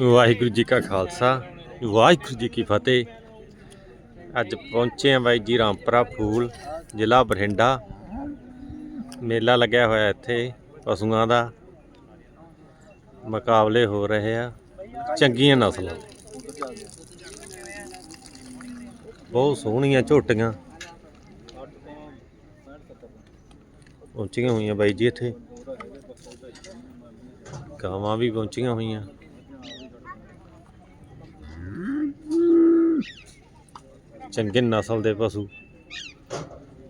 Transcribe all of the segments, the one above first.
ਵਾਹਿਗੁਰੂ ਜੀ ਕਾ ਖਾਲਸਾ, ਵਾਹਿਗੁਰੂ ਜੀ ਕੀ ਫਤਿਹ। ਅੱਜ ਪਹੁੰਚੇ ਆ ਬਾਈ ਜੀ ਰਾਮਪੁਰਾ ਫੂਲ, ਜ਼ਿਲ੍ਹਾ ਬਠਿੰਡਾ। ਮੇਲਾ ਲੱਗਿਆ ਹੋਇਆ ਇੱਥੇ, ਪਸ਼ੂਆਂ ਦਾ। ਮੁਕਾਬਲੇ ਹੋ ਰਹੇ ਆ, ਚੰਗੀਆਂ ਨਸਲਾਂ। ਬਹੁਤ ਸੋਹਣੀਆਂ ਝੋਟੀਆਂ। ਪਹੁੰਚੀਆਂ ਹੋਈਆਂ ਬਾਈ ਜੀ ਇੱਥੇ। ਗਾਵਾਂ ਵੀ ਪਹੁੰਚੀਆਂ ਹੋਈਆਂ। ਚੰਗੇ ਨਸਲ ਦੇ ਪਸ਼ੂ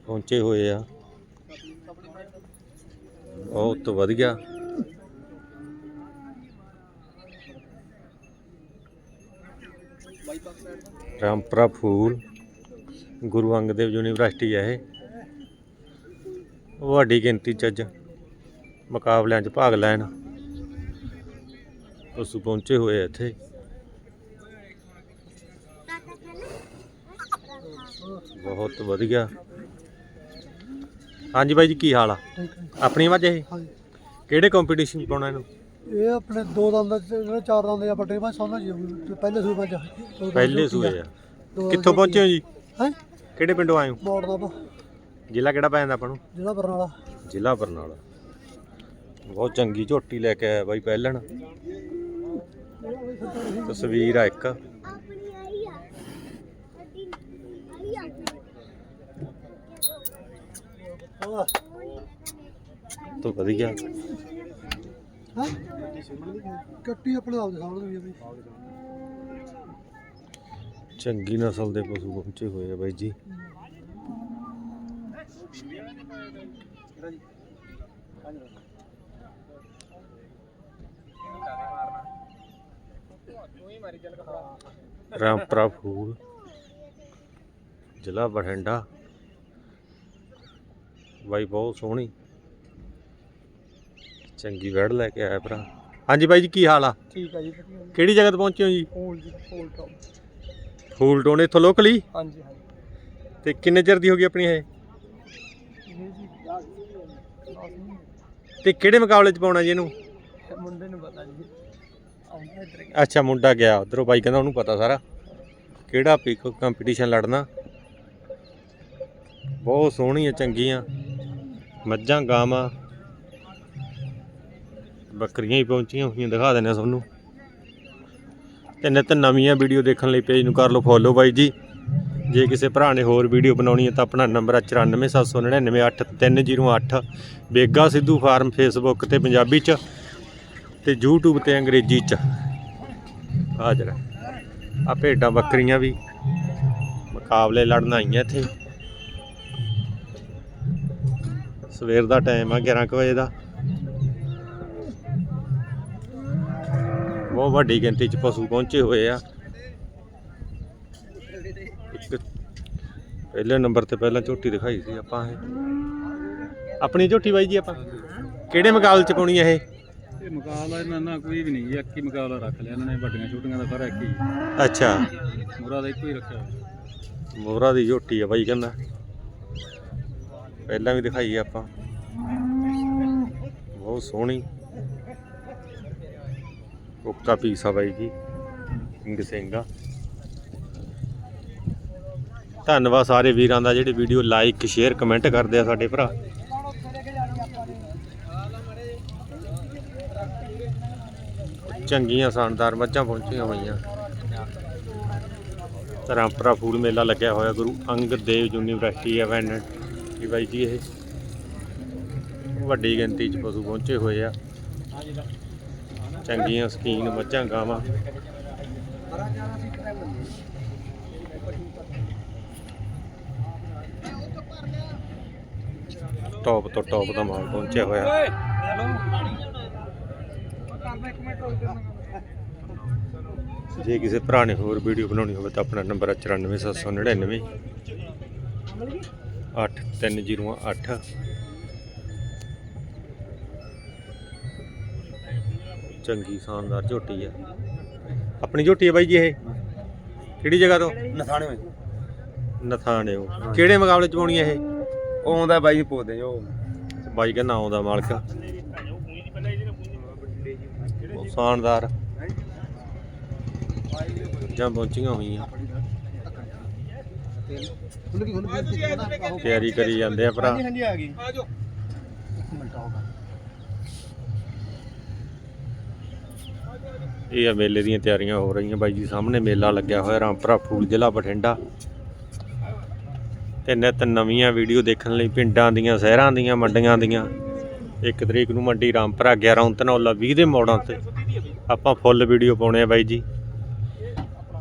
ਪਹੁੰਚੇ ਹੋਏ ਆ। ਬਹੁਤ ਵਧੀਆ। ਰਾਮਪਰਾ ਫੂਲ, ਗੁਰੂ ਅੰਗਦ ਦੇਵ ਯੂਨੀਵਰਸਿਟੀ ਹੈ ਇਹ। ਵੱਡੀ ਗਿਣਤੀ ਚ ਅੱਜ ਮੁਕਾਬਲਿਆਂ 'ਚ ਭਾਗ ਲੈਣ। ਪਸ਼ੂ ਪਹੁੰਚੇ ਹੋਏ ਆ ਇੱਥੇ। ਬਹੁਤ ਵਧੀਆ। ਹਾਂਜੀ ਬਾਈ ਜੀ ਕੀ ਹਾਲ ਆ? ਆਪਣੀ ਆਵਾਜ਼ ਇਹ? ਕਿਹੜੇ ਕੰਪੀਟੀਸ਼ਨ ਪਾਉਣਾ ਇਹਨੂੰ? ਇਹ ਆਪਣੇ ਦੋ ਦੰਦ ਦੇ ਜਿਹੜੇ ਚਾਰ ਦੰਦ ਦੇ ਵੱਡੇ ਮੈਂ ਸਮਝ ਜੀ। ਪਹਿਲੇ ਦੋ ਦੰਦ ਪਹਿਲੇ ਸੂਏ ਆ। ਕਿੱਥੋਂ ਪਹੁੰਚੇ ਹੋ ਜੀ? ਹੈ? ਕਿਹੜੇ ਪਿੰਡੋਂ ਆਏ ਹੋ? ਮੋੜ ਦਾ ਵਾ, ਜ਼ਿਲ੍ਹਾ ਕਿਹੜਾ ਪੈ ਜਾਂਦਾ ਆਪਾਂ ਨੂੰ? ਜਿਹੜਾ ਬਰਨਾਲਾ। ਜ਼ਿਲ੍ਹਾ ਬਰਨਾਲਾ। ਬਹੁਤ ਚੰਗੀ ਝੋਟੀ ਲੈ ਕੇ ਆਇਆ ਬਾਈ ਪਹਿਲਣ। ਤਸਵੀਰ ਆ ਇੱਕ। ਤੋਂ ਵਧੀਆ। ਹਾਂ? ਕੱਟੀ ਆਪਣੇ ਆਪ ਦੇ ਸਾਹਮਣੇ ਵੀ ਆ ਬਈ ਚੰਗੀ ਨਸਲ ਦੇ ਪਸ਼ੂ ਪਹੁੰਚੇ ਹੋਏ ਆ ਬਾਈ ਜੀ। ਰਾਮਪੁਰਾ ਫੂਲ ਜ਼ਿਲ੍ਹਾ ਬਠਿੰਡਾ। ਬਾਈ ਬਹੁਤ ਸੋਹਣੀ। ਚੰਗੀ ਵੜ ਲੈ ਕੇ ਆਇਆ ਭਰਾ। ਹਾਂਜੀ ਬਾਈ ਜੀ ਕੀ ਹਾਲ ਆ? ਠੀਕ ਆ ਜੀ ਵਧੀਆ ਜੀ। ਕਿਹੜੀ ਜਗ੍ਹਾ ਤੇ ਪਹੁੰਚੇ ਹੋ ਜੀ? ਫੋਲ ਜੀ ਫੋਲ ਟਾਪ ਫੂਲ ਟੋਨ ਇੱਥੋਂ ਲੋਕਲੀ ਹਾਂਜੀ ਹਾਂਜੀ। ਤੇ ਕਿੰਨੇ ਚਿਰ ਦੀ ਹੋ ਗਈ ਆਪਣੀ ਇਹ? ਇਹ ਜੀ ਤੇ ਕਿਹੜੇ ਮੁਕਾਬਲੇ ਚ ਪਾਉਣਾ ਜੀ ਇਹਨੂੰ? ਮੁੰਡੇ ਨੂੰ ਪਤਾ ਜੀ। ਅੱਛਾ, ਮੁੰਡਾ ਗਿਆ ਉਧਰੋਂ ਬਾਈ, ਕਹਿੰਦਾ ਉਹਨੂੰ ਪਤਾ ਸਾਰਾ ਕਿਹੜਾ ਪਿਕ ਕੰਪੀਟੀਸ਼ਨ ਲੜਨਾ। ਬਹੁਤ ਸੋਹਣੀਆਂ, ਚੰਗੀਆਂ, ਮੱਝਾਂ, ਗਾਵਾਂ। ਬੱਕਰੀਆਂ ਹੀ ਪਹੁੰਚੀਆਂ ਹੋਈਆਂ, ਦਿਖਾ ਦਿੰਦੇ ਆ ਤੁਹਾਨੂੰ ਤੇ ਨਿਤ ਨਵੀਆਂ ਵੀਡੀਓ ਦੇਖਣ ਲਈ ਪੇਜ ਨੂੰ ਕਰ ਲਓ ਫੋਲੋ ਬਾਈ ਜੀ। ਜੇ ਕਿਸੇ ਭਰਾ ਨੇ ਹੋਰ ਵੀਡੀਓ ਬਣਾਉਣੀ ਹੈ ਤਾਂ ਆਪਣਾ ਨੰਬਰ ਹੈ 9479938308 ਬੇਗਾ ਸਿੱਧੂ ਫਾਰਮ ਫੇਸਬੁੱਕ ਤੇ ਪੰਜਾਬੀ ਚ। ਤੇ YouTube ਤੇ ਅੰਗਰੇਜ਼ੀ ਚ। ਆ ਜਰਾ। ਆ ਭੇਡਾਂ ਬੱਕਰੀਆਂ ਵੀ ਮੁਕਾਬਲੇ ਲੜਨ ਆਈਆਂ ਇੱਥੇ। ਸਵੇਰ ਦਾ ਟਾਈਮ ਆ 11 ਕੁ ਵਜੇ ਦਾ। ਬਹੁਤ ਵੱਡੀ ਗਿਣਤੀ ਚ ਪਸ਼ੂ ਪਹੁੰਚੇ ਹੋਏ ਆ। ਪਹਿਲੇ ਨੰਬਰ ਤੇ ਪਹਿਲਾਂ ਝੋਟੀ ਦਿਖਾਈ ਸੀ ਆਪਾਂ ਇਹ। ਆਪਣੀ ਝੋਟੀ ਬਾਈ ਜੀ ਆਪਾਂ। ਕਿਹੜੇ ਮੁਕਾਬਲੇ ਚ ਪਾਉਣੀ ਆ ਇਹ? ਇਹ ਮੁਕਾਬਲਾ ਇਹਨਾਂ ਨਾਲ ਕੋਈ ਵੀ ਨਹੀਂ ਜੀ ਇੱਕ ਹੀ ਮੁਕਾਬਲਾ ਰੱਖ ਲਿਆ ਇਹਨਾਂ ਨੇ ਵੱਡੀਆਂ ਛੋਟੀਆਂ ਦਾ ਫ਼ਰਕ ਹੀ। ਅੱਛਾ। ਮੁਰਾ ਦਾ ਇੱਕੋ ਹੀ ਰੱਖਿਆ ਹੋਇਆ। ਮੋਹਰਾ ਦੀ ਝੋਟੀ ਆ ਬਾਈ ਕਹਿੰਦਾ। ਪਹਿਲਾਂ ਵੀ ਦਿਖਾਈ ਆ ਆਪਾਂ। ਬਹੁਤ ਸੋਹਣੀ। ਕੋਕਾ ਪੀਸ ਆ ਬਾਈ ਜੀ। ਸਿੰਘ ਸਿੰਘਾ ਧੰਨਵਾਦ ਸਾਰੇ ਵੀਰਾਂ ਦਾ ਜਿਹੜੇ ਵੀਡੀਓ ਲਾਈਕ ਸ਼ੇਅਰ ਕਮੈਂਟ ਕਰਦੇ ਆ ਸਾਡੇ ਭਰਾ। ਚੰਗੀਆਂ ਸ਼ਾਨਦਾਰ ਮੱਝਾਂ ਪਹੁੰਚੀਆਂ ਹੋਈਆਂ। ਰਾਮਪੁਰਾ ਫੂਲ ਮੇਲਾ ਲੱਗਿਆ ਹੋਇਆ, ਗੁਰੂ ਅੰਗਦ ਦੇਵ ਯੂਨੀਵਰਸਿਟੀ ਐਵੈਂਟ ਇਹ ਬਾਈ ਜੀ, ਇਹ ਵੱਡੀ ਗਿਣਤੀ 'ਚ ਪਸ਼ੂ ਪਹੁੰਚੇ ਹੋਏ ਆ। ਚੰਗੀਆਂ ਸਕੀਨ ਮੱਝਾਂ ਗਾਵਾਂ। ਟੌਪ ਤੋਂ ਟੌਪ ਦਾ ਮਾਲ ਪਹੁੰਚਿਆ ਹੋਇਆ। ਜੇ ਕਿਸੇ ਭਰਾ ਨੇ ਹੋਰ ਵੀਡੀਓ ਬਣਾਉਣੀ ਹੋਵੇ ਤਾਂ ਆਪਣਾ ਨੰਬਰ ਹੈ 94799 8308 ਚੰਗੀ ਸ਼ਾਨਦਾਰ ਝੋਟੀ ਆ। ਆਪਣੀ ਝੋਟੀ ਹੈ ਬਾਈ ਜੀ ਇਹ? ਕਿਹੜੀ ਜਗ੍ਹਾ ਤੋਂ? ਨਥਾਣੇ ਵਿੱਚ ਨਥਾਣਿਓ। ਕਿਹੜੇ ਮੁਕਾਬਲੇ ਚ ਪਾਉਣੀ ਹੈ ਇਹ? ਉਹ ਆਉਂਦਾ ਬਾਈ ਪੋਦੇ ਜੋ ਬਾਈ ਕਹਿੰਦਾ ਆਉਂਦਾ ਮਾਲਕ। ਬਹੁਤ ਦੁਕਾਨਦਾਰ ਜਾਂ ਪਹੁੰਚੀਆਂ ਹੋਈਆਂ। ਤਿਆਰੀ ਕਰੀ ਜਾਂਦੇ ਆ ਭਰਾ। ਹਾਂਜੀ ਆ ਗਈ। ਆ ਜਾਓ ਇੱਕ ਮਿੰਟ ਆਓ ਇਹ ਆ ਮੇਲੇ ਦੀਆਂ ਤਿਆਰੀਆਂ ਹੋ ਰਹੀਆਂ ਬਾਈ ਜੀ। ਸਾਹਮਣੇ ਮੇਲਾ ਲੱਗਿਆ ਹੋਇਆ ਰਾਮਪੁਰਾ ਫੂਲ ਜ਼ਿਲ੍ਹਾ ਬਠਿੰਡਾ। ਤੇ ਨਿਤ ਨਵੀਆਂ ਵੀਡੀਓ ਦੇਖਣ ਲਈ ਪਿੰਡਾਂ ਦੀਆਂ, ਸ਼ਹਿਰਾਂ ਦੀਆਂ, ਮੰਡੀਆਂ ਦੀਆਂ। ਇੱਕ ਤਰੀਕ ਨੂੰ ਮੰਡੀ ਰਾਮਪੁਰਾ 11 ਧਨੌਲਾ 20 ਦੇ ਮੋੜਾਂ ਤੇ। ਆਪਾਂ ਫੁੱਲ ਵੀਡੀਓ ਪਾਉਣੇ ਆ ਬਾਈ ਜੀ।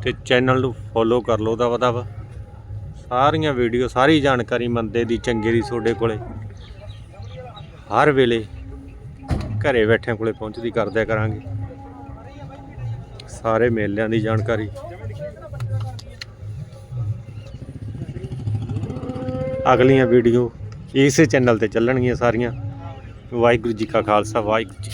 ਤੇ ਚੈਨਲ ਨੂੰ ਫੋਲੋ ਕਰ ਲਓ ਦਾ ਵਦਾ ਸਾਰੀਆਂ ਵੀਡੀਓ, ਸਾਰੀ ਜਾਣਕਾਰੀ ਮੰਦੇ ਦੀ, ਚੰਗੇ ਦੀ ਤੁਹਾਡੇ ਕੋਲੇ। ਹਰ ਵੇਲੇ ਘਰੇ ਬੈਠਿਆਂ ਕੋਲੇ ਪਹੁੰਚਦੀ ਕਰਦਿਆ ਕਰਾਂਗੇ। ਸਾਰੇ ਮੇਲਿਆਂ ਦੀ ਜਾਣਕਾਰੀ। ਅਗਲੀਆਂ ਵੀਡੀਓ ਇਸੇ ਚੈਨਲ ਤੇ ਚੱਲਣਗੀਆਂ ਸਾਰੀਆਂ। ਵਾਹਿਗੁਰੂ ਜੀ ਕਾ ਖਾਲਸਾ ਵਾਹਿਗੁਰੂ ਜੀ